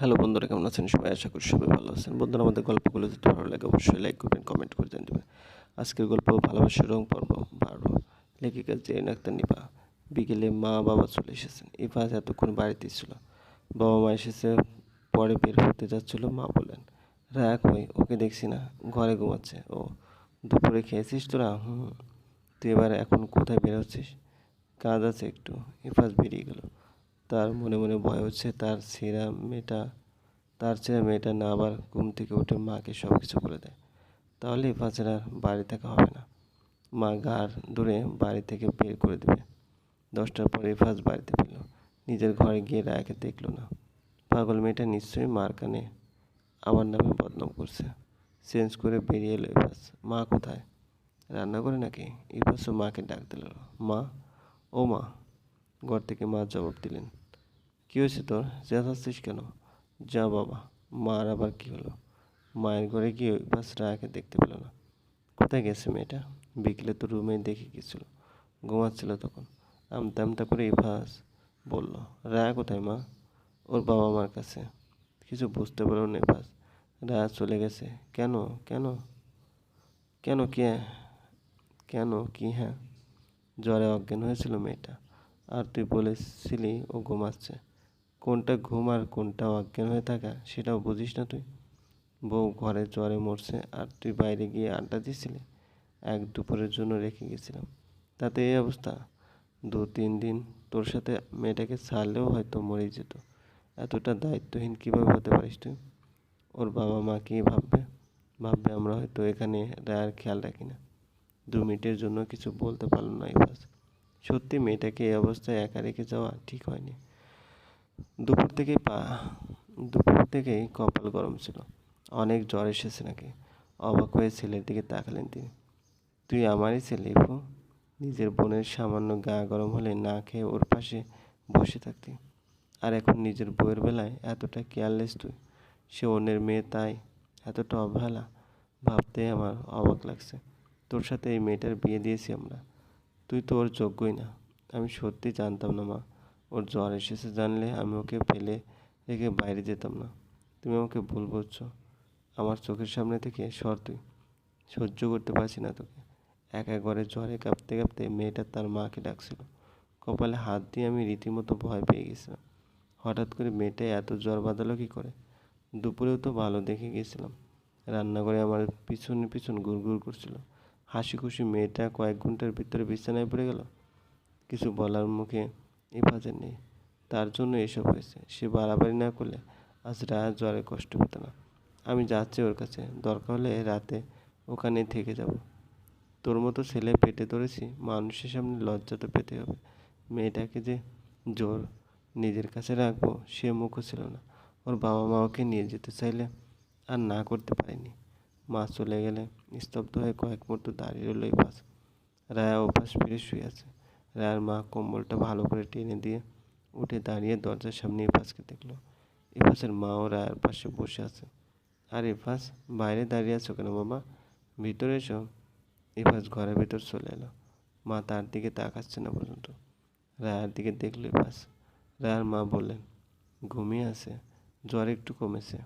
Hello বন্ধুরা, কেমন আছেন সবাই? আশা করি সবাই ভালো আছেন। বন্ধুরা, আমাদের গল্পগুলো যদি ভালো লাগে অবশ্যই লাইক করবেন কমেন্ট করে জানিয়ে দেবেন। আজকের গল্প ভালোবাসার রং পর্ব বারো। লেখিকা জেরিন আক্তার নিপা। বিকেলে মা বাবা চলে এসেছেন। ইফাজ এতক্ষণ বাড়িতে ছিল। বাবা মা এসেছে, পরে বের হতে যাচ্ছিল, মা বললেন, রাগ হই ওকে দেখছি না, ঘরে ঘুমাচ্ছে। ও, দুপুরে খেয়েছিস তোরা? হুম, তুই এবার এখন কোথায় বের হচ্ছিস কাজ আছে একটু। ইফাজ বেরিয়ে গেল। তার মনে মনে ভয় হচ্ছে, তার ছেঁড়া মেয়েটা তার ছেলে মেয়েটা না আবার ঘুম থেকে উঠে মাকে সব কিছু বলে দেয়। তাহলে ইফাজের আর বাড়ি থাকা হবে না। মা গাড় ধরে বাড়ি থেকে বের করে দেবে। দশটার পরে ইফাজ বাড়িতে পেল নিজের ঘরে গিয়ে রায়কে দেখল না। পাগল মেয়েটা নিশ্চয়ই মার কানে আমার নামে বদনাম করছে। চেঞ্জ করে বেরিয়ে এলো ইফাজ মা কোথায়? রান্না করে নাকি? ইফাজও মাকে ডাক দিল। মা? ও মা। ঘর থেকে মা জবাব দিলেন। কী হয়েছে তোর? চেঁচাচ্ছিস কেন? যা বাবা, মার আবার কী হলো? মায়ের ঘরে গিয়ে বাস রায়াকে দেখতে পেল না। কোথায় গেছে মেয়েটা? বিকেলে তো রুমে দেখে গেছিল ঘুমাচ্ছিল তখন। আমতা আমতা করে ইফাস বলল, রায়া কোথায় মা? ওর বাবা মার কাছে। কিছু বুঝতে পারল না ইফাস রায়া চলে গেছে। কেন? কেন? কেন কে? কেন কি? হ্যাঁ জ্বরে অজ্ঞান হয়েছিল মেয়েটা। আর তুই বলেছিলি ও ঘুমাচ্ছে। কোনটা ঘুম আর কোনটা অজ্ঞান হয়ে থাকা, সেটাও বুঝিস না তুই। বউ ঘরে জ্বরে মরছে আর তুই বাইরে গিয়ে আড্ডা দিছিলি এক দুপুরের জন্য রেখে গেছিলাম। তাতে এই অবস্থা। দু তিন দিন তোর সাথে মেয়েটাকে ছাড়লেও হয়তো মরে যেত। এতটা দায়িত্বহীন কীভাবে হতে পারিস তুই? ওর বাবা মা কী ভাববে? ভাববে আমরা হয়তো এখানে রায়ার খেয়াল রাখি না। দু মিনিটের জন্য কিছু বলতে পারল না ইবাস সত্যি মেয়েটাকে এই অবস্থায় একা রেখে যাওয়া ঠিক হয়নি। দুপুর থেকেই পা, দুপুর থেকেই কপাল গরম ছিল। অনেক জ্বর এসেছে নাকি? অবাক হয়ে ছেলের দিকে তাকালেন তিনি। তুই আমারই ছেলে ইফু নিজের বোনের সামান্য গা গরম হলে না খেয়ে ওর পাশে বসে থাকতি। আর এখন নিজের বউয়ের বেলায় এতটা কেয়ারলেস তুই। সে অন্যের মেয়ে তাই এতটা অবহেলা। ভাবতে আমার অবাক লাগছে। তোর সাথে এই মেয়েটার বিয়ে দিয়েছি আমরা। তুই তো ওর যোগ্যই না। আমি সত্যি জানতাম না, মা। ওর জ্বর এসেছে জানলে আমি ওকে ফেলে রেখে বাইরে যেতাম না। তুমি আমাকে ভুল বলছো। আমার চোখের সামনে থেকে সর তুই। সহ্য করতে পারছি না তোকে। একা ঘরে জ্বরে কাঁপতে কাঁপতে মেয়েটা তার মাকে ডাকছিল। কপালে হাত দিয়ে আমি রীতিমতো ভয় পেয়ে গেছিলাম। হঠাৎ করে মেয়েটা এত জ্বর বাঁধালো কী করে? দুপুরেও তো ভালো দেখে গেছিলাম। রান্নাঘরে আমার পিছন পিছন গুড় করছিল। হাসি খুশি মেয়েটা কয়েক ঘণ্টার ভিতরে বিছানায় পড়ে গেল। কিছু বলার মুখে ইফাজের নেই। তার জন্য এসব হয়েছে। সে বাড়াবাড়ি না করলে আজ রাত জ্বরে কষ্ট পেত না। আমি যাচ্ছি ওর কাছে। দরকার হলে রাতে ওখানে থেকে যাব। তোর মতো ছেলে পেটে ধরেছি, মানুষের সামনে লজ্জা তো পেতে হবে। মেয়েটাকে যে জোর নিজের কাছে রাখব, সে মুখও ছিল না। ওর বাবা মা ওকে নিয়ে যেতে চাইলে আর না করতে পারিনি। মা চলে গেলে স্তব্ধ হয়ে কয়েক মুহূর্ত দাঁড়িয়ে রইল এই পাশ। রায়া ওপাশ ফিরে শুয়ে আছে। রায়ার মা কম্বলটা ভালো করে টেনে দিয়ে উঠে দাঁড়িয়ে দরজার সামনে ইফাসকে দেখল। ইফাসের মাও রায়ার পাশে বসে আছে। আর ইফাস বাইরে দাঁড়িয়ে আছো কেন মামা ভিতরে এসো। ইফাস ঘরের ভিতর চলে এলো। মা তার দিকে তাকাচ্ছে না পর্যন্ত। রায়ার দিকে দেখল ইফাস রায়ার মা বললেন, ঘুমিয়ে আছে। জ্বর একটু কমেছে।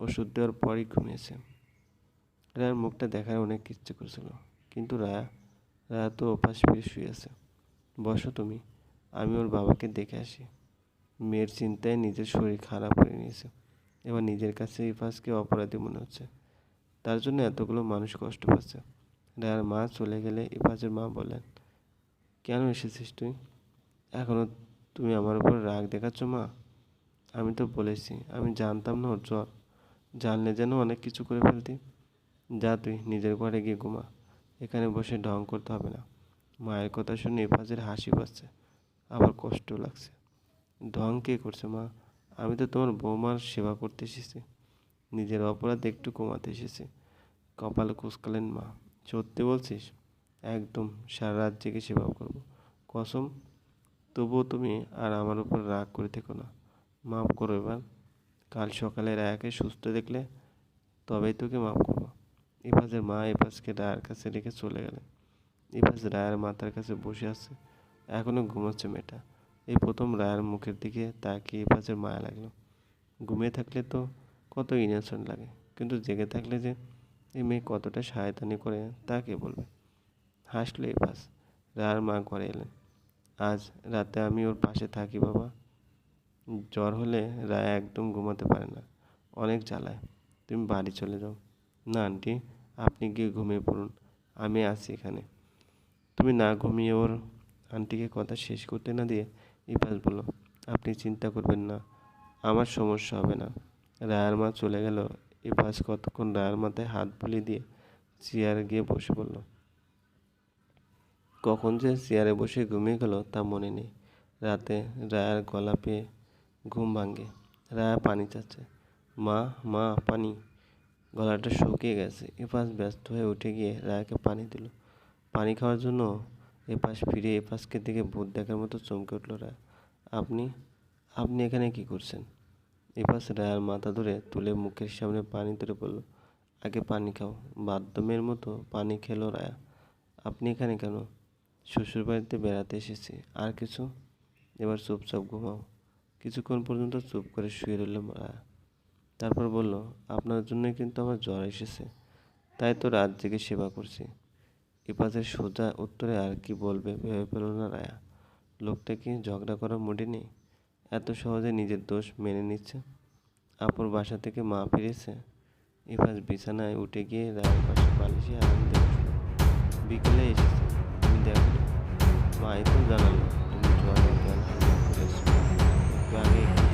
ওষুধ দেওয়ার পরই ঘুমিয়েছে। রায়ার মুখটা দেখার অনেক ইচ্ছে করছিল। কিন্তু রায়া রায়া তো ওপাশ ফিরে শুয়ে আছে। বসো তুমি, আমি ওর বাবাকে দেখে আসি। মেয়ের চিন্তায় নিজের শরীর খারাপ হয়ে নিয়েছে এবার নিজের কাছে ইফাজকে অপরাধী মনে হচ্ছে। তার জন্য এতগুলো মানুষ কষ্ট পাচ্ছে। রায়ার মা চলে গেলে ইফাজের মা বলেন, কেন এসেছিস তুই? এখনও তুমি আমার উপর রাগ দেখাচ্ছ মা? আমি তো বলেছি, আমি জানতাম না ওর জ্বর। জানলে যেন অনেক কিছু করে ফেলতি। যা তুই নিজের ঘরে গিয়ে ঘুমা, এখানে বসে ঢং করতে হবে না। মায়ের কথা শুনে ইফাজের হাসি পাচ্ছে। আবার কষ্ট লাগছে। ঢং কে করছে মা? আমি তো তোমার বৌমার সেবা করতে এসেছি। নিজের অপরাধ একটু কমাতে এসেছি। কপালে কুসকালেন মা। সত্যি বলছিস? একদম। সারা রাত জেগে সেবা করব। কসম? তবুও তুমি আর আমার উপর রাগ করে থেকো না। মাফ করো এবার। কাল সকালে রায়াকে সুস্থ দেখলে তবেই তোকে মাফ করব। ইফাজের মা ইফাজকে রায়ের কাছে রেখে চলে গেলেন। ইফাজ রায়ের মাথার কাছে বসে আছে। এখনও ঘুমাচ্ছে মেয়েটা। এই প্রথম রায়ের মুখের দিকে তাকিয়ে ইফাজের মায়া লাগল। ঘুমিয়ে থাকলে তো কত ইনোসেন্ট লাগে, কিন্তু জেগে থাকলে যে এই মেয়ে কতটা শয়তানি করে তা কে বলবে? হাসলো এপাস রায়ার মা ঘরে এলেন। আজ রাতে আমি ওর পাশে থাকি বাবা। জ্বর হলে রায়া একদম ঘুমাতে পারে না। অনেক জ্বালায়। তুমি বাড়ি চলে যাও। না আন্টি, আপনি গিয়ে ঘুমিয়ে পড়ুন। আমি আছি এখানে। তুমি না ঘুমিয়ে ওর আন্টিকে কথা শেষ করতে না দিয়ে ইপাস বলল, আপনি চিন্তা করবেন না, আমার সমস্যা হবে না। রায়ার মা চলে গেল। ইপাস কতক্ষণ রায়ার মাথায় হাত বুলিয়ে দিয়ে চেয়ারে গিয়ে বসে পড়ল। কখন যে চেয়ারে বসে ঘুমিয়ে গেল তা মনে নেই। রাতে রায়ার গলা পেয়ে ঘুম ভাঙে। রায়া পানি চাচ্ছে। মা মা, পানি। গলাটা শুকিয়ে গেছে। এপাশ ব্যস্ত হয়ে উঠে গিয়ে রায়াকে পানি দিল। পানি খাওয়ার জন্য এপাশ ফিরে এপাশকে দিকে ভূত দেখার মতো চমকে উঠল রায় আপনি আপনি এখানে কি করছেন? এপাশ রায়ার মাথা ধরে তুলে মুখের সামনে পানি ধরে বলল, আগে পানি খাও। বাথরুমের মতো পানি খেলো রায়া। আপনি এখানে কেন? শ্বশুরবাড়িতে বেড়াতে এসেছি। আর কিছু? এবার চুপচাপ ঘুমাও। কিছুক্ষণ পর্যন্ত চুপ করে শুয়ে রইল রায়া। তারপর বলল, আপনার জন্যই কিন্তু আমার জ্বর এসেছে। তাই তো রাত জেগে সেবা করছি। ইপাজের সোজা উত্তরে আর কি বলবে, ভেবে পেল না রায়া। লোকটা কি ঝগড়া করার মুডে নেই? এত সহজে নিজের দোষ মেনে নিচ্ছে? আপুর বাসা থেকে মা ফিরেছে? ইফাজ বিছানায় উঠে গিয়ে রায়ের পাশে বালিশে আরাম বিকেলে এসেছে। তুমি দেখো মা তো জানালো, তুমি জল জ্ঞান করে আগে